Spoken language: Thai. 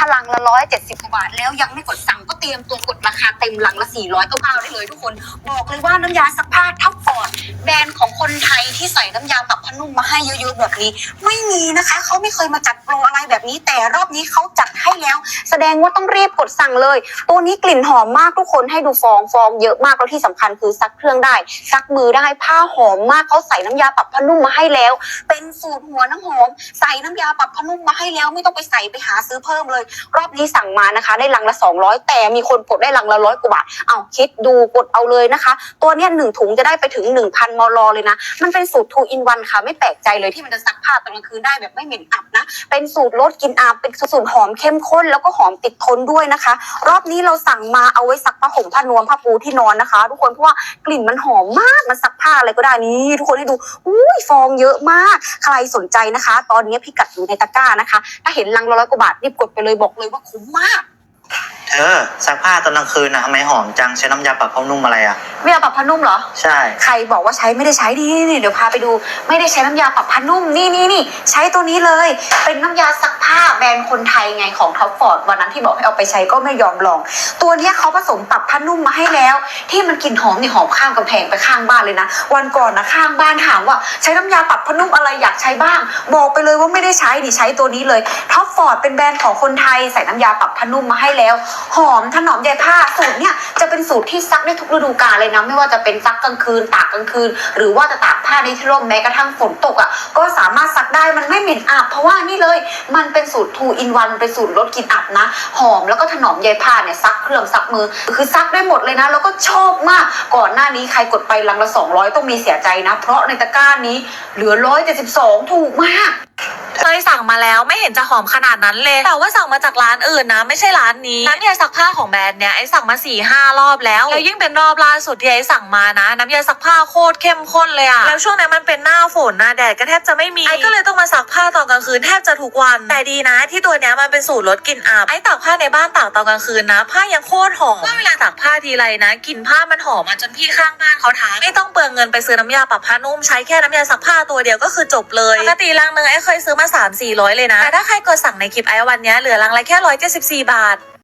ถ้าลังละร้อยเจ็ดสิบาบาท แล้วยังไม่กดสั่งก็เตรียมตัวกดราคาเต็มลังละสี่ร้อยเก้าเก้าได้เลยทุกคน บอกเลยว่าน้ำยาซักผ้าท็อปฟอร์ดแบรนด์ของคนไทยที่ใส่น้ำยาปรับผ้านุ่ม ให้เยอะๆแบบนี้ ไม่มีนะคะเขาไม่เคยมาจัดโปรอะไรแบบนี้ แต่รอบนี้เขาจัดให้แล้ว แสดงว่าต้องรีบกดสั่งเลย ตัวนี้กลิ่นหอมมากทุกคนให้ดูฟองฟองเยอะมากแล้วที่สำคัญคือซักเครื่องได้ ซักมือได้ผ้าหอมมากเขาใส่น้ำยาปรับผ้านุ่มมาให้แล้ว เป็นสูตรหัวน้ำหอม ใส่น้ำยาปรับผ้านุ่มมาให้แล้ว ไม่ต้องไปใส่ไปหาซื้อเพิ่มเลย รอบนี้สั่งมานะคะ ได้ลังละ 200 แต่มีคนกดได้ลังละร้อยกว่าบาทเอาคิดดูกดเอาเลยนะคะ ตัวเนี้ยหนึ่งถุงจะได้ไปถึง 1,000มลเลยนะ มันเป็นสูตร2 in 1ค่ะไม่แปลกใจเลยที่มันจะซักผ้าตอนกลางคืนได้แบบไม่เหม็นอับนะ เป็นสูตรลดกลินอับเป็นสูตรหอมเข้มข้นแล้วก็หอมติดทนด้วยนะคะ รอบนี้เราสั่งมาเอาไว้ซักผ้าห่มผ้านวมผ้าปูที่นอนนะคะ ทุกคนเพราะว่ากลิ่นมันหอมมากมันซักผ้าอะไรก็ได้นี่ทุกคนให้ดูอุ้ยฟองเยอะมากใครสนใจนะคะ ตอนนี้พี่กัดอยู่ในตะกร้านะคะ ถ้าเห็นลังละร้อยกว่าบาทรีบกดไปเลยบอกเลยว่าคุ้มมาก เธอซักผ้าตอนกลางคืนนะทำไมหอมจังใช้น้ำยาปรับผ้านุ่มอะไรอะ ไม่เอาปรับผ้านุ่มเหรอ ใช่ ใครบอกว่าใช้ไม่ได้ใช้นี่นี่เดี๋ยวพาไปดู ไม่ได้ใช้น้ำยาปรับผ้านุ่มนี่นี่นี่ใช้ตัวนี้เลย เป็นน้ำยาซักผ้าแบรนด์คนไทยไงของท็อปฟอร์ดวันนั้นที่บอกให้เอาไปใช้ก็ไม่ยอมลอง ตัวเนี้ยเขาผสมปรับผ้านุ่มมาให้แล้ว ที่มันกลิ่นหอมนี่หอมข้ามกำแพงไปข้างบ้านเลยนะ วันก่อนนะข้างบ้านถามว่าใช้น้ำยาปรับผ้านุ่มอะไรอยากใช้บ้าง บอกไปเลยว่าไม่ได้ใช้ดิใช้ตัวนี้เลยท็อปฟอร์ดเป็นแบรนด์ของคนไทยใส่น้ำยาปรับผ้านุ่มมาให้แล้วหอมถนอมใยผ้าสูตรเนี่ยจะเป็นสูตรที่ซักได้ทุกฤดูกาลเลยนะไม่ว่าจะเป็นซักกลางคืนตากกลางคืน หรือว่าจะตากผ้าในที่ร่มแม้กระทั่งฝนตกอะก็สามารถซักได้มันไม่เหม็นอับเพราะว่านี่เลย มันเป็นสูตร 2 in 1เป็นสูตรลดกลิ่นอับนะ หอมแล้วก็ถนอมใยผ้าเนี่ยซักเครื่องซักมือ คือซักได้หมดเลยนะ แล้วก็ชอบมากก่อนหน้านี้ใครกดไปลังละ200 ต้องมีเสียใจนะ เพราะในตะกร้านี้เหลือ 172 ถูกมาก เคยสั่งมาแล้วไม่เห็นจะหอมขนาดนั้นเลย แต่ว่าสั่งมาจากร้านอื่นนะ ไม่ใช่ร้านนี้น้ำยาซักผ้าของแบรนด์เนี้ยไอ้สั่งมาสี่ห้ารอบแล้วแล้วยิ่งเป็นรอบล่าสุดที่ไอ้สั่งมานะ น้ำยาซักผ้าโคตรเข้มข้นเลยอะแล้วช่วงนั้นมันเป็นหน้าฝนนะแดดก็แทบจะไม่มีไอ้ก็เลยต้องมาซักผ้าตอนกลางคืนแทบจะทุกวัน แต่ดีนะ ที่ตัวเนี้ยมันเป็นสูตรลดกลิ่นอับไอ้ตากผ้าในบ้านตากตอนกลางคืนนะ ผ้ายังโคตรหอมว่าเวลาตากผ้าทีไรนะกลิ่นผ้ามันหอมมาจนพี่ข้างบ้านเขาทักไม่ต้องเปลืองเงินไปซื้อน้ำยาปรับผ้านุ่มใช้แค่น้ำยาซักผ้าตัวเดียวก็คือจบเลยปกติลังนึงไอ้เคยซื้อมา3 4 0 0 เลยนะแต่ถ้าใครกดสั่งในคลิปไอวันเนี้ยเหลือลังละแค่ 174 บาท